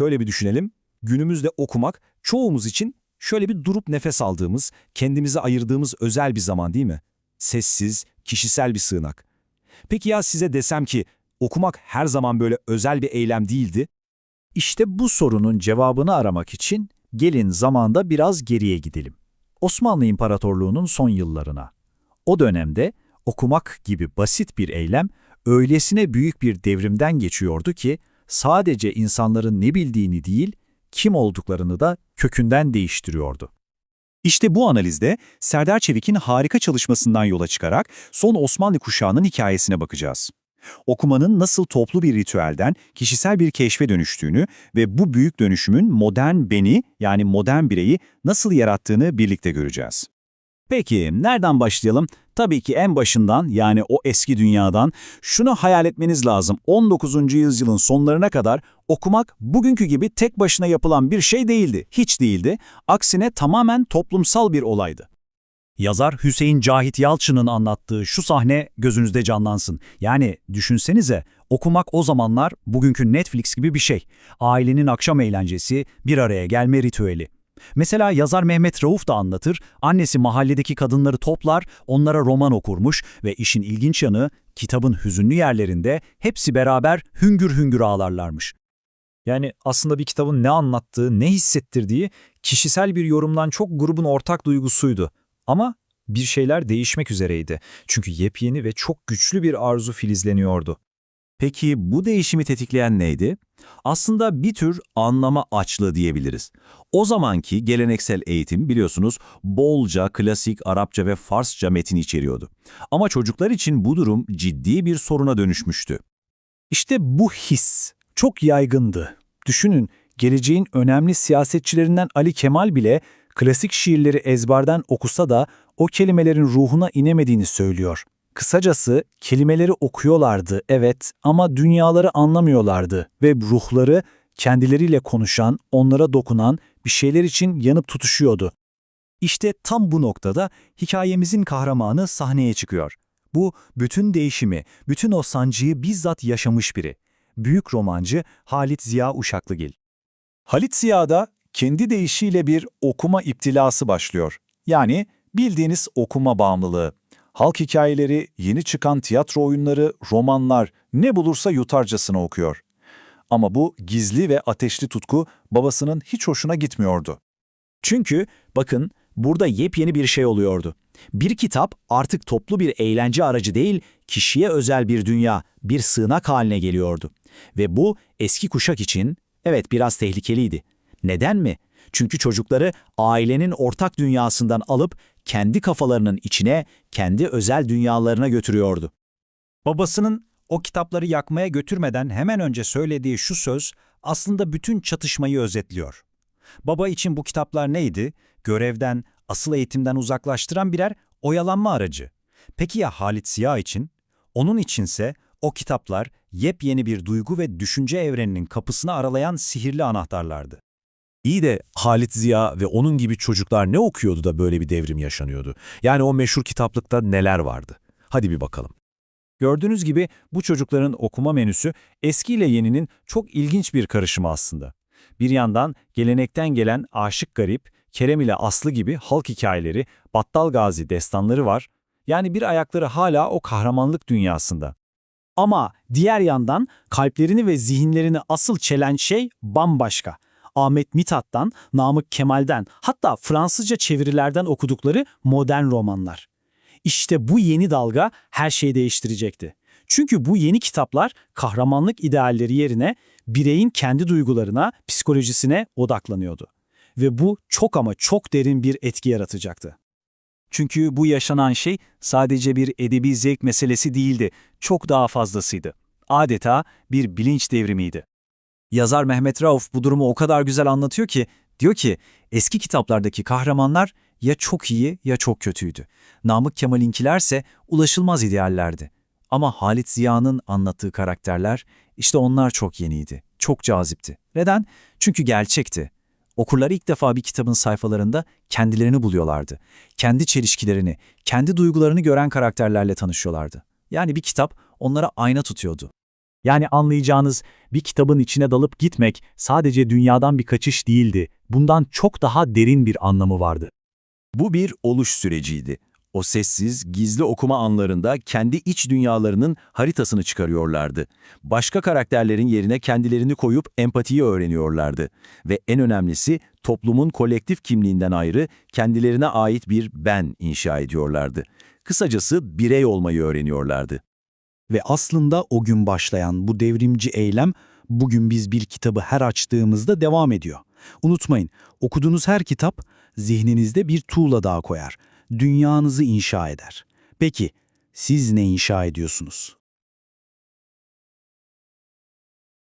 Şöyle bir düşünelim. Günümüzde okumak çoğumuz için şöyle bir durup nefes aldığımız, kendimize ayırdığımız özel bir zaman değil mi? Sessiz, kişisel bir sığınak. Peki ya size desem ki okumak her zaman böyle özel bir eylem değildi? İşte bu sorunun cevabını aramak için gelin zamanda biraz geriye gidelim. Osmanlı İmparatorluğu'nun son yıllarına. O dönemde okumak gibi basit bir eylem öylesine büyük bir devrimden geçiyordu ki sadece insanların ne bildiğini değil, kim olduklarını da kökünden değiştiriyordu. İşte bu analizde Serdar Çevik'in harika çalışmasından yola çıkarak son Osmanlı kuşağının hikayesine bakacağız. Okumanın nasıl toplu bir ritüelden kişisel bir keşfe dönüştüğünü ve bu büyük dönüşümün modern beni yani modern bireyi nasıl yarattığını birlikte göreceğiz. Peki nereden başlayalım? Tabii ki en başından yani o eski dünyadan şunu hayal etmeniz lazım. 19. yüzyılın sonlarına kadar okumak bugünkü gibi tek başına yapılan bir şey değildi. Hiç değildi. Aksine tamamen toplumsal bir olaydı. Yazar Hüseyin Cahit Yalçın'ın anlattığı şu sahne gözünüzde canlansın. Yani düşünsenize okumak o zamanlar bugünkü Netflix gibi bir şey. Ailenin akşam eğlencesi, bir araya gelme ritüeli. Mesela yazar Mehmet Rauf da anlatır, annesi mahalledeki kadınları toplar, onlara roman okurmuş ve işin ilginç yanı kitabın hüzünlü yerlerinde hepsi beraber hüngür hüngür ağlarlarmış. Yani aslında bir kitabın ne anlattığı, ne hissettirdiği kişisel bir yorumdan çok grubun ortak duygusuydu. Ama bir şeyler değişmek üzereydi. Çünkü yepyeni ve çok güçlü bir arzu filizleniyordu. Peki bu değişimi tetikleyen neydi? Aslında bir tür anlama açlığı diyebiliriz. O zamanki geleneksel eğitim biliyorsunuz bolca klasik Arapça ve Farsça metin içeriyordu. Ama çocuklar için bu durum ciddi bir soruna dönüşmüştü. İşte bu his çok yaygındı. Düşünün, geleceğin önemli siyasetçilerinden Ali Kemal bile klasik şiirleri ezberden okusa da o kelimelerin ruhuna inemediğini söylüyor. Kısacası kelimeleri okuyorlardı evet ama dünyaları anlamıyorlardı ve ruhları kendileriyle konuşan, onlara dokunan bir şeyler için yanıp tutuşuyordu. İşte tam bu noktada hikayemizin kahramanı sahneye çıkıyor. Bu bütün değişimi, bütün o sancıyı bizzat yaşamış biri. Büyük romancı Halit Ziya Uşaklıgil. Halit Ziya'da kendi deyişiyle bir okuma iptilası başlıyor. Yani bildiğiniz okuma bağımlılığı. Halk hikayeleri, yeni çıkan tiyatro oyunları, romanlar ne bulursa yutarcasına okuyor. Ama bu gizli ve ateşli tutku babasının hiç hoşuna gitmiyordu. Çünkü bakın burada yepyeni bir şey oluyordu. Bir kitap artık toplu bir eğlence aracı değil, kişiye özel bir dünya, bir sığınak haline geliyordu. Ve bu eski kuşak için evet biraz tehlikeliydi. Neden mi? Çünkü çocukları ailenin ortak dünyasından alıp kendi kafalarının içine, kendi özel dünyalarına götürüyordu. Babasının o kitapları yakmaya götürmeden hemen önce söylediği şu söz aslında bütün çatışmayı özetliyor. Baba için bu kitaplar neydi? Görevden, asıl eğitimden uzaklaştıran birer oyalanma aracı. Peki ya Halit Ziya için? Onun içinse o kitaplar yepyeni bir duygu ve düşünce evreninin kapısını aralayan sihirli anahtarlardı. İyi de Halit Ziya ve onun gibi çocuklar ne okuyordu da böyle bir devrim yaşanıyordu? Yani o meşhur kitaplıkta neler vardı? Hadi bir bakalım. Gördüğünüz gibi bu çocukların okuma menüsü eski ile yeninin çok ilginç bir karışımı aslında. Bir yandan gelenekten gelen Aşık Garip, Kerem ile Aslı gibi halk hikayeleri, Battal Gazi destanları var. Yani bir ayakları hala o kahramanlık dünyasında. Ama diğer yandan kalplerini ve zihinlerini asıl çelen şey bambaşka. Ahmet Mithat'tan, Namık Kemal'den, hatta Fransızca çevirilerden okudukları modern romanlar. İşte bu yeni dalga her şeyi değiştirecekti. Çünkü bu yeni kitaplar kahramanlık idealleri yerine bireyin kendi duygularına, psikolojisine odaklanıyordu. Ve bu çok ama çok derin bir etki yaratacaktı. Çünkü bu yaşanan şey sadece bir edebi zevk meselesi değildi, çok daha fazlasıydı. Adeta bir bilinç devrimiydi. Yazar Mehmet Rauf bu durumu o kadar güzel anlatıyor ki, diyor ki eski kitaplardaki kahramanlar ya çok iyi ya çok kötüydü. Namık Kemal'inkilerse ulaşılmaz ideallerdi. Ama Halit Ziya'nın anlattığı karakterler, işte onlar çok yeniydi, çok cazipti. Neden? Çünkü gerçekti. Okurlar ilk defa bir kitabın sayfalarında kendilerini buluyorlardı. Kendi çelişkilerini, kendi duygularını gören karakterlerle tanışıyorlardı. Yani bir kitap onlara ayna tutuyordu. Yani anlayacağınız bir kitabın içine dalıp gitmek sadece dünyadan bir kaçış değildi. Bundan çok daha derin bir anlamı vardı. Bu bir oluş süreciydi. O sessiz, gizli okuma anlarında kendi iç dünyalarının haritasını çıkarıyorlardı. Başka karakterlerin yerine kendilerini koyup empatiyi öğreniyorlardı. Ve en önemlisi toplumun kolektif kimliğinden ayrı kendilerine ait bir ben inşa ediyorlardı. Kısacası birey olmayı öğreniyorlardı. Ve aslında o gün başlayan bu devrimci eylem bugün biz bir kitabı her açtığımızda devam ediyor. Unutmayın, okuduğunuz her kitap zihninizde bir tuğla daha koyar, dünyanızı inşa eder. Peki, siz ne inşa ediyorsunuz?